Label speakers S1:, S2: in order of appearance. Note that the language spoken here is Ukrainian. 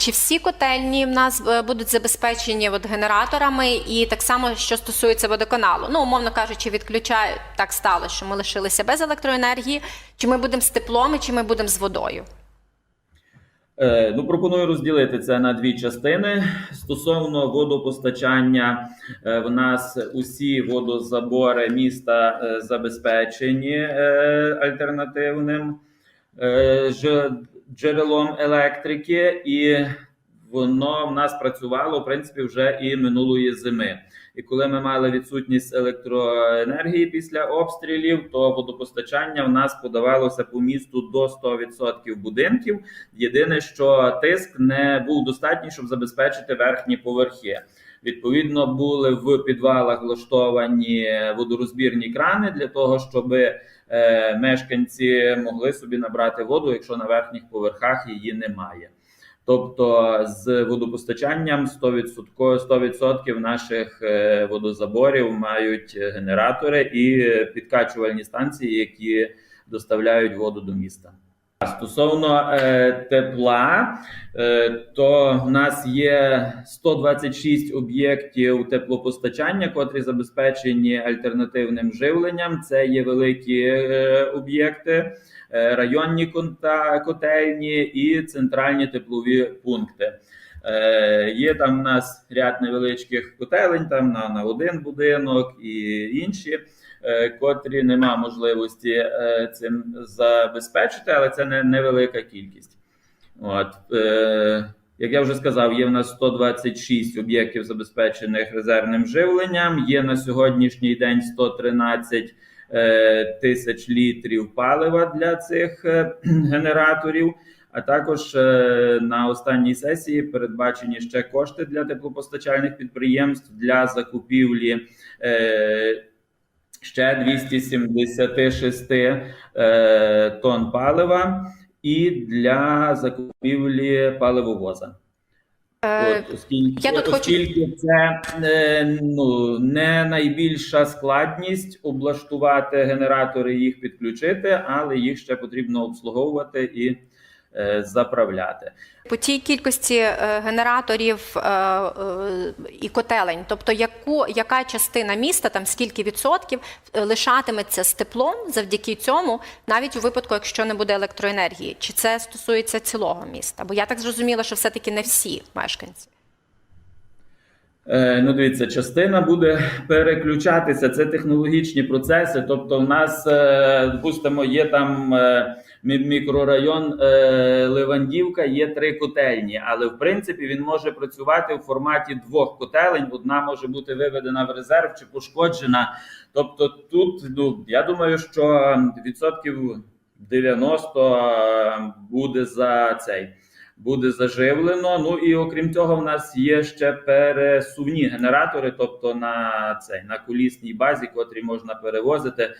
S1: Чи всі котельні в нас е, будуть забезпечені от генераторами, і так само, що стосується водоканалу? Ну, умовно кажучи, відключають так стало, що ми лишилися без електроенергії. Чи ми будемо з теплом, чи ми будемо з водою?
S2: Е, Ну, пропоную розділити це на дві частини. Стосовно водопостачання, е, в нас усі водозабори міста е, забезпечені е, альтернативним е, ж- джерелом електрики, і воно в нас працювало в принципі вже і минулої зими. І коли ми мали відсутність електроенергії після обстрілів, то водопостачання в нас подавалося по місту до 100% будинків. Єдине, що тиск не був достатній, щоб забезпечити верхні поверхи. Відповідно, були в підвалах влаштовані водорозбірні крани для того, щоб е, мешканці могли собі набрати воду, якщо на верхніх поверхах її немає. Тобто з водопостачанням 100%, 100% наших е, водозаборів мають генератори і підкачувальні станції, які доставляють воду до міста. Стосовно е, тепла, е, то в нас є 126 об'єктів теплопостачання, котрі забезпечені альтернативним живленням. Це є великі е, об'єкти, е, районні конта- котельні і центральні теплові пункти. Е, є там у нас ряд невеличких котелень, там на, на один будинок і інші е, котрі нема можливості е, цим забезпечити, але це не невелика кількість. От, е, як я вже сказав, є в нас 126 об'єктів забезпечених резервним живленням. Є на сьогоднішній день 113 е, тисяч літрів палива для цих е, генераторів. А також е, на останній сесії передбачені ще кошти для теплопостачальних підприємств для закупівлі е, ще 276 е, тонн палива і для закупівлі паливовоза.
S1: Е,
S2: От, оскільки,
S1: я тут хочу-
S2: це е, ну, не найбільша складність облаштувати генератори, їх підключити, але їх ще потрібно обслуговувати і заправляти.
S1: По тій кількості е, генераторів е, е, і котелень, тобто яку, яка частина міста, там скільки відсотків е, лишатиметься з теплом завдяки цьому, навіть у випадку, якщо не буде електроенергії, чи це стосується цілого міста? Бо я так зрозуміла, що все-таки не всі мешканці.
S2: Е, Ну, дивіться, частина буде переключатися. Це технологічні процеси. Тобто, в нас, е, допустимо, є там е, мікрорайон е, Левандівка, є три котельні, але в принципі він може працювати в форматі двох котелень. Одна може бути виведена в резерв чи пошкоджена. Тобто, тут ну я думаю, що відсотків 90 буде за цей буде заживлено. Ну і окрім цього, в нас є ще пересувні генератори, тобто на цей на колісній базі, котрі можна перевозити.